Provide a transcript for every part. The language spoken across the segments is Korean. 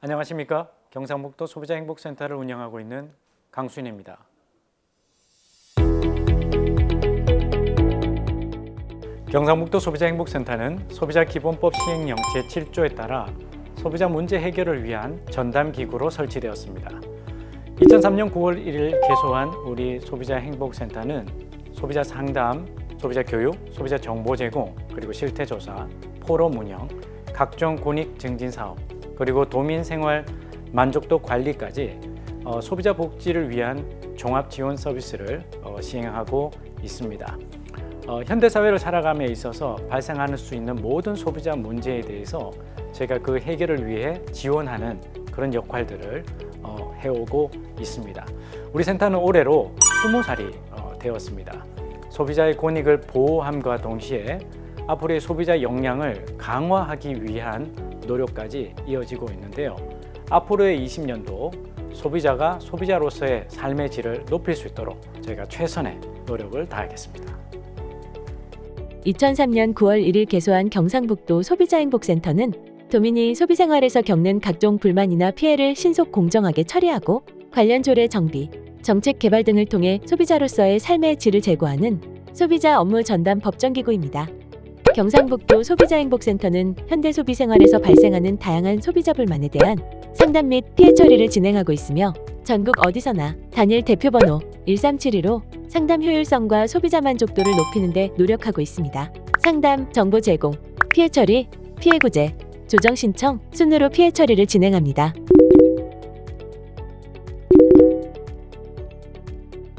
안녕하십니까 경상북도 소비자 행복센터를 운영하고 있는 강순입니다. 경상북도 소비자 행복센터는 소비자 기본법 시행령 제7조에 따라 소비자 문제 해결을 위한 전담 기구로 설치되었습니다. 2003년 9월 1일 개소한 우리 소비자 행복센터는 소비자 상담, 소비자 교육, 소비자 정보 제공, 그리고 실태 조사, 포럼 운영, 각종 권익 증진 사업, 그리고 도민 생활 만족도 관리까지 어, 소비자 복지를 위한 종합 지원 서비스를 어, 시행하고 있습니다. 어, 현대 사회를 살아감에 있어서 발생할 수 있는 모든 소비자 문제에 대해서 제가 그 해결을 위해 지원하는 그런 역할들을 어, 해오고 있습니다. 우리 센터는 올해로 20살이 어, 되었습니다. 소비자의 권익을 보호함과 동시에 앞으로의 소비자 역량을 강화하기 위한 노력까지 이어지고 있는데요. 앞으로의 20년도 소비자가 소비자로서의 삶의 질을 높일 수 있도록 저희가 최선의 노력을 다하겠습니다. 2003년 9월 1일 개소한 경상북도 소비자행복센터는 도민이 소비생활에서 겪는 각종 불만이나 피해를 신속 공정하게 처리하고 관련 조례 정비, 정책 개발 등을 통해 소비자로서의 삶의 질을 제고하는 소비자 업무 전담 법정기구입니다. 경상북도 소비자행복센터는 현대 소비 생활에서 발생하는 다양한 소비자 불만에 대한 상담 및 피해 처리를 진행하고 있으며 전국 어디서나 단일 대표 번호 1372로 상담 효율성과 소비자 만족도를 높이는 데 노력하고 있습니다. 상담, 정보 제공, 피해 처리, 피해 구제, 조정 신청 순으로 피해 처리를 진행합니다.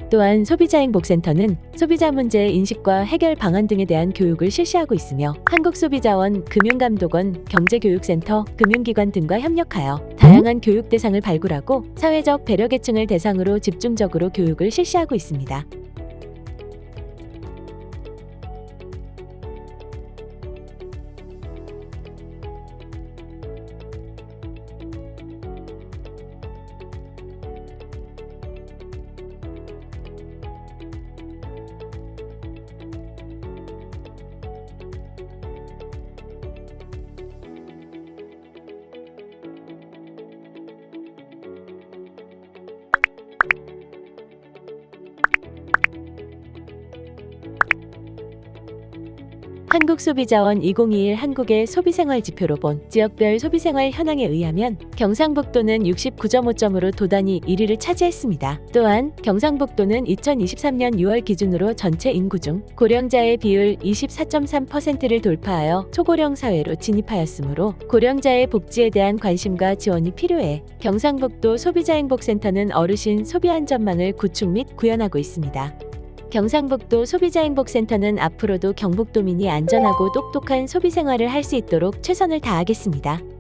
또한 소비자행복센터는 소비자 문제의 인식과 해결 방안 등에 대한 교육을 실시하고 있으며 한국소비자원, 금융감독원, 경제교육센터, 금융기관 등과 협력하여 다양한 교육 대상을 발굴하고 사회적 배려계층을 대상으로 집중적으로 교육을 실시하고 있습니다. 한국소비자원 2021 한국의 소비생활 지표로 본 지역별 소비생활 현황에 의하면 경상북도는 69.5점으로 도단위 1위를 차지했습니다. 또한 경상북도는 2023년 6월 기준으로 전체 인구 중 고령자의 비율 24.3%를 돌파하여 초고령 사회로 진입하였으므로 고령자의 복지에 대한 관심과 지원이 필요해 경상북도 소비자행복센터는 어르신 소비 안전망을 구축 및 구현하고 있습니다. 경상북도 소비자행복센터는 앞으로도 경북도민이 안전하고 똑똑한 소비 생활을 할 수 있도록 최선을 다하겠습니다.